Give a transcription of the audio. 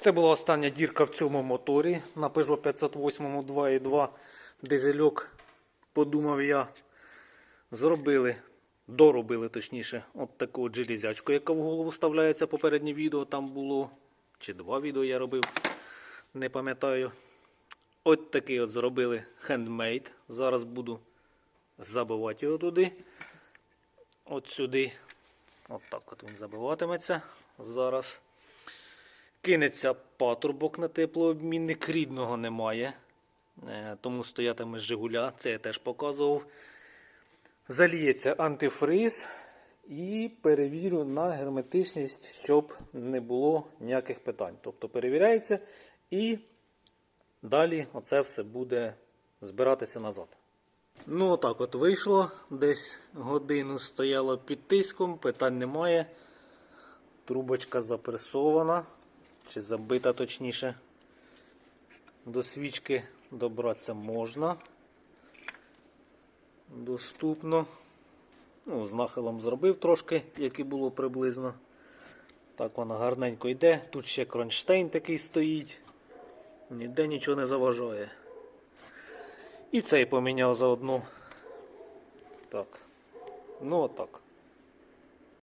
Це була остання дірка в цьому моторі на Peugeot 508 2.2 дизельок. Подумав я, зробили, доробили точніше, от таку от железячку, яка в голову вставляється. Попереднє відео там було, чи два відео я робив, не пам'ятаю. От такий от зробили хендмейд. Зараз буду забивати його туди. От сюди. От так от він забиватиметься. Зараз. Кинеться патрубок на теплообмінник, рідного немає. Е, Тому стоятиме Жигуля, це я теж показував. Заліється антифриз і перевірю на герметичність, щоб не було ніяких питань. Тобто перевіряється і далі оце все буде збиратися назад. Ну, отак от вийшло. Десь годину стояло під тиском, питань немає. Трубочка запресована, чи забита точніше. До свічки добратися можна. Доступно. Ну, з нахилом зробив трошки, як і було приблизно. Так вона гарненько йде. Тут ще кронштейн такий стоїть. Ніде нічого не заважає. І цей поміняв заодно. Так. Ну отак.